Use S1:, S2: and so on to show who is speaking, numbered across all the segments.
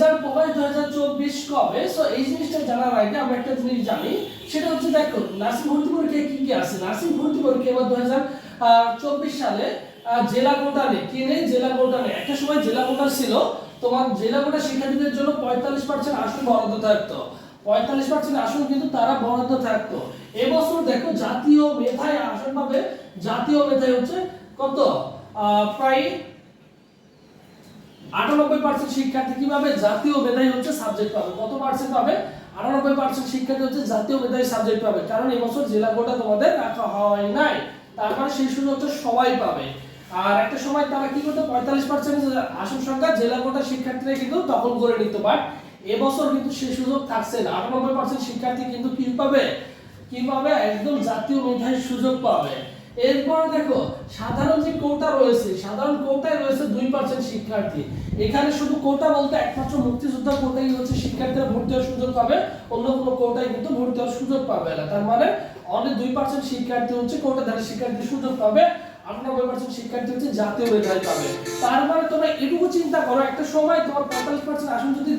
S1: Result প্রকাশ দু হাজার চব্বিশ কবে? সো এই জিনিসটা জানার আগে আমরা একটা জিনিস জানি, সেটা হচ্ছে দেখো, নার্সিং ভর্তি পরীক্ষায় কি কি আছে? নার্সিং ভর্তি পরীক্ষা এবার দু হাজার চব্বিশ সালে জেলা কোটা নেই কি জেলা কোটা নেই একটা সময় জেলা কোটা ছিল, তোমার জেলা কোটা শিক্ষার্থীদের জন্য পঁয়তাল্লিশ পার্সেন্ট আসন বরাদ্দ থাকতো। পঁয়তাল্লিশ পার্সেন্ট আসন কিন্তু তারা বরাদ্দ থাকতো। এবছর দেখো, জাতীয় মেধায় আসন পাবে, জাতীয় মেধায় হচ্ছে কত? প্রায় আটানব্বই পার্সেন্ট শিক্ষার্থী কীভাবে জাতীয় মেধায় হচ্ছে সাবজেক্ট পাবে? কত পার্সেন্ট পাবে? আটানব্বই পার্সেন্ট শিক্ষার্থী হচ্ছে জাতীয় মেধায় সাবজেক্ট পাবে। কারণ এবছর জেলা কোটা তোমাদের রাখা হয় নাই। তারপরে সেই সুযোগটা সবাই পাবে। আর একটা সময় তারা কি করতো? পঁয়তাল্লিশ পার্সেন্ট আসন সংখ্যা জেলা কোটা শিক্ষার্থীরা কিন্তু দখল করে নিত। বাট এবছর কিন্তু সেই সুযোগ থাকছে না। আটানব্বই পার্সেন্ট শিক্ষার্থী কিন্তু কি পাবে? কি পাবে? একদম জাতীয় মেধায় সুযোগ পাবে। এরপর দেখো, সাধারণ যে কোটা রয়েছে, সাধারণ কোটায় রয়েছে দুই পার্সেন্ট শিক্ষার্থী। এখানে শুধু কোটা বলতে একমাত্র মুক্তিযোদ্ধা কোটাই হচ্ছে শিক্ষার্থীরা ভর্তি হওয়ার সুযোগ পাবে, অন্য কোনো কোটায় কিন্তু ভর্তি হওয়ার সুযোগ পাবে না। তার মানে অনেক দুই পার্সেন্ট শিক্ষার্থী হচ্ছে কোটা কোটাধারী শিক্ষার্থী সুযোগ পাবে। আটানব্বই পার্সেন্ট শিক্ষার্থী হচ্ছে জাতীয় মেধায় পাবে। তার মানে তোমরা এটুকু চিন্তা করো, একটা সময় তোমার পঁয়তাল্লিশ পার্সেন্ট আসন যদি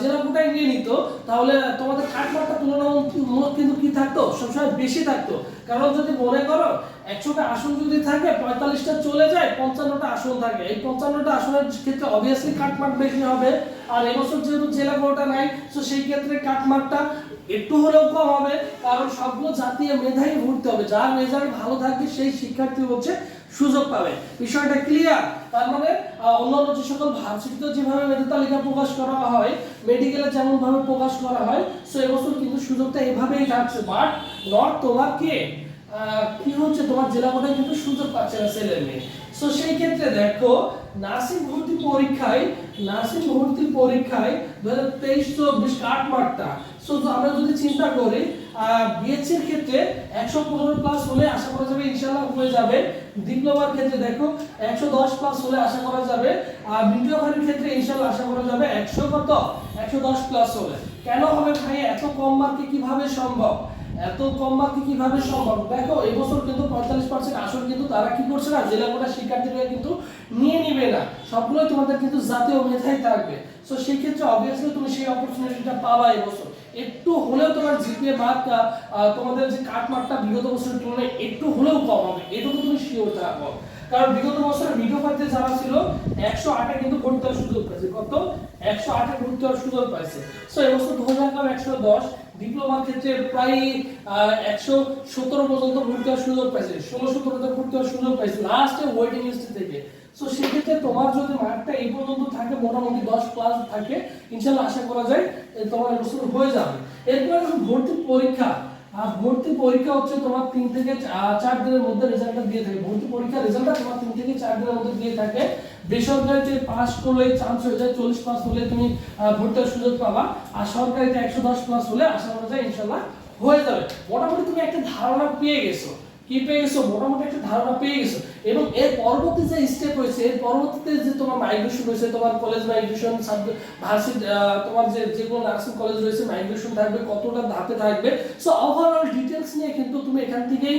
S1: জেলা কোটায় নিয়ে নিত, তাহলে তোমাদের কাঠমার্কটা তুলনামূলক কিন্তু কি থাকতো? সবসময় বেশি থাকতো। কারণ যদি মনে করো, একশোটা আসন যদি থাকে, পঁয়তাল্লিশটা চলে যায়, পঞ্চান্নটা আসন থাকে। এই পঞ্চান্নটা আসনের ক্ষেত্রে অবভিয়াসলি কাটমার্ক বেশি হবে। আর এবছর যেহেতু জেলা কোটা নাই, তো সেই ক্ষেত্রে কাটমার্কটা একটু হলেও কম হবে, কারণ সবগুলো জাতীয় মেধাই ভর্তি হবে। যার রেজাল্ট ভালো থাকবে, সেই শিক্ষার্থী হচ্ছে সুযোগ পাবে। বিষয়টা ক্লিয়ার তার মানে অন্যান্য যে সকল ভার্সিটিতে যেভাবে মেধা তালিকা প্রকাশ করা হয় মেডিকেলে যেমন ভাবে প্রকাশ করা হয়, সো এবছর কিন্তু সুযোগটা এভাবেই থাকছে বাট নট তোমার কে? হচ্ছে? তোমার জেলা কোটায় কিন্তু সুযোগ পাচ্ছে না ছেলে মেয়ে। সো সেই ক্ষেত্রে দেখো, নার্সিং ভর্তি পরীক্ষায়, নার্সিং ভর্তি পরীক্ষায় দু হাজার তেইশ চব্বিশ কাটমার্কটা সো আমরা যদি চিন্তা করি বিএসসির ক্ষেত্রে একশো পনেরো প্লাস হলে আশা করা যাবে ইনশাল্লাহ হয়ে যাবে। ডিপ্লোমার ক্ষেত্রে দেখো, একশো দশ প্লাস হলে আশা করা যাবে। আর ভিডিওগ্রাফির ক্ষেত্রে ইনশাল্লাহ আশা করা যাবে একশো কত? একশো দশ প্লাস হলে। কেন হবে ভাই? এত কম মার্কে কীভাবে সম্ভব? এত কম মার্কে কীভাবে সম্ভব? দেখো, এবছর কিন্তু পঁয়তাল্লিশ পার্সেন্ট আসন কিন্তু তারা কি করছে না? জেলা কোটা শিক্ষার্থীরা কিন্তু নিয়ে নিবে না। সবগুলোই তোমাদের কিন্তু জাতীয় মেধাই থাকবে। সো সেই ক্ষেত্রে অবভিয়াসলি তুমি সেই অপরচুনিটিটা পাবা এবছর। একটু হলেও তোমার জিপিএ মার্ক তোমাদের যে কাট মার্কটা বিগত বছরের তুলনায় একটু হলেও কম হবে। এটুকু তুমি শিওর থাকো কারণ বিগত বছরে ভিডিও পাইতে যারা ছিল, একশো আটে কিন্তু ভর্তি হওয়ার সুযোগ পাইছে। কত? একশো আটে ভর্তি হওয়ার সুযোগ পাইছে। সো এবছর দু হাজার একশো দশ। ডিপ্লোমার ক্ষেত্রে প্রায় একশো সতেরো পর্যন্ত ভর্তি হওয়ার সুযোগ পাইছে। ষোলো সতেরোতে ভর্তি হওয়ার সুযোগ পাইছে। লাস্টে ওয়েটিং লিস্ট থেকে। সেক্ষেত্রে তোমার যদি মার্কটা এই পর্যন্ত থাকে, মোটামুটি দশ প্লাস থাকে, ইনশাল্লাহ আশা করা যায় তোমার এবছর হয়ে যাবে। এরপরে ভর্তি পরীক্ষা। আর ভর্তি পরীক্ষা হচ্ছে তোমার তিন থেকে চার দিনের মধ্যে রেজাল্টটা দিয়ে থাকে। ভর্তি পরীক্ষার রেজাল্টটা তোমার তিন থেকে চার দিনের মধ্যে দিয়ে থাকে। বেসরকারিতে পাস করলে চান্স হয়ে যায়, চল্লিশ পাস হলে তুমি ভর্তির সুযোগ পাবা। আর সরকারিতে একশো দশ প্লাস হলে আশা করা যায় ইনশাল্লাহ হয়ে যাবে। মোটামুটি তুমি একটা ধারণা পেয়ে গেছো। কি পেয়ে গেছো? মোটামুটি একটা ধারণা পেয়ে গেছো। এবং এর পরবর্তী যে স্টেপ হয়েছে এর পরবর্তীতে যে তোমার মাইগ্রেশন হয়েছে তোমার কলেজ মাইগ্রেশন ভার্সিটি তোমার যে যে কোনো নার্সিং কলেজ রয়েছে মাইগ্রেশন থাকবে, কতটা ধাপে থাকবে। সো ওভারঅল ডিটেলস নিয়ে কিন্তু তুমি এখান থেকেই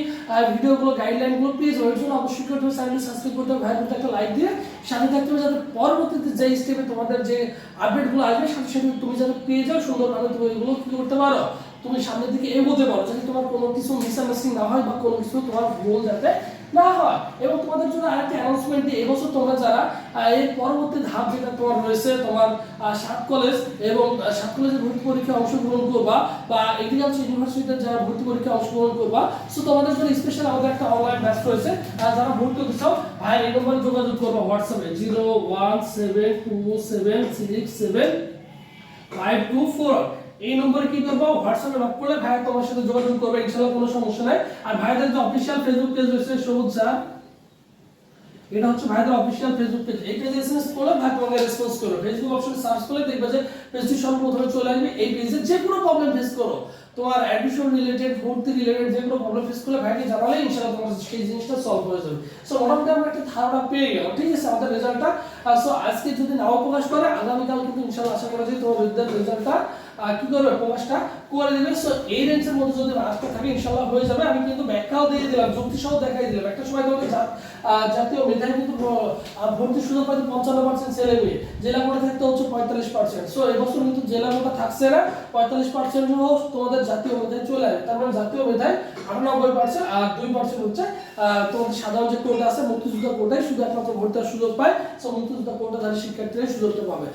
S1: ভিডিওগুলো গাইডলাইনগুলো যাবে এর জন্য অবশ্যই করতে হবে চ্যানেল সাবস্ক্রাইব করতে হবে। ভাই বোনটা একটা লাইক দিয়ে সাথে থাকতে হবে যাতে পরবর্তীতে যে স্টেপে তোমাদের যে আপডেটগুলো আসবে, সাথে সাথে তুমি যাতে পেয়ে যাও, সুন্দরভাবে তুমি এগুলো কি করতে পারো। তুমি সামনের দিকে এগোতে পারো, যাতে তোমার কোনো কিছু মিসআন্ডারস্ট্যান্ডিং না হয় বা কোনো কিছু তোমার ভুল যাতে না হয়। এবং তোমাদের জন্য আরেকটা অ্যানাউন্সমেন্ট দিই এবছর তোমরা যারা এর পরবর্তী ধাপ যেটা তোমার রয়েছে, তোমার সাত কলেজ এবং সাত কলেজের ভর্তি পরীক্ষায় অংশগ্রহণ করবা বা এগ্রিকালচার ইউনিভার্সিটিতে যারা ভর্তি পরীক্ষায় অংশগ্রহণ করবা। সো তোমাদের জন্য স্পেশাল আমাদের একটা অনলাইন ব্যাচ রয়েছে। আর যারা ভর্তি হতে চাও, ভাই, এই নম্বরে যোগাযোগ করবা হোয়াটসঅ্যাপে zero one seven two seven six seven five two four এই নম্বরে কি করব? হোয়াটসঅ্যাপে নক করলে ভাই তোমার সাথে যোগাযোগ করবে ইনশাআল্লাহ কোনো সমস্যা নাই। আর ভাইদের যে অফিসিয়াল ফেসবুক পেজ রয়েছে, সবুজ স্যার এটা হচ্ছে ভাইদের অফিসিয়াল ফেসবুক পেজ এই পেজে এসএমএস করলে ভাই তোমাকে রেসপন্স করবে। ফেসবুক অপশন সার্চ করলে দেখবে যে পেজটি সর্বপ্রথমে চলে আসবে। এই পেজে যে কোনো প্রবলেম ফেস করো। তোমার অ্যাডমিশন রিলেটেড ভর্তি রিলেটেড যে কোনো প্রবলেম ফেস করলে ভাইকে জানালে ইনশাআল্লাহ তোমার সেই জিনিসটা সলভ হয়ে যাবে। সো মোটামুটি আমরা একটা ধারণা পেয়ে গেলাম। ঠিক আছে, আমাদের রেজাল্টটা সো আজকে যদি নাও প্রকাশ করে আগামীকাল কিন্তু ইনশাআল্লাহ আশা করা তোমার বিদ্যার রেজাল্টটা কি করবে প্রকাশটা করে দেবে? সো এই রেঞ্জের মধ্যে যদি মার্কটা থাকে হয়ে যাবে। আমি কিন্তু ব্যাখ্যাও দিয়ে দিলাম দেখাই দিলাম। একটা সময় আহ, জাতীয় মেধায় কিন্তু ভর্তি সুযোগ পঞ্চান্ন পার্সেন্ট ছেলে মেয়ে জেলা থাকতে হচ্ছে পঁয়তাল্লিশ পার্সেন্ট সো এবছর কিন্তু জেলা কোটা থাকছে না পঁয়তাল্লিশ পার্সেন্ট তোমাদের জাতীয় মেধায় চলে আসে। তার মানে জাতীয় মেধায় আটানব্বই পার্সেন্ট আর দুই পার্সেন্ট হচ্ছে তোমাদের সাধারণ যে কোটা আছে মুক্তিযোদ্ধা কোটায় শুধু একমাত্র সুযোগ পায়। সো মুক্তিযোদ্ধা কোটাধারী শিক্ষার্থীরা সুযোগটা পাবে।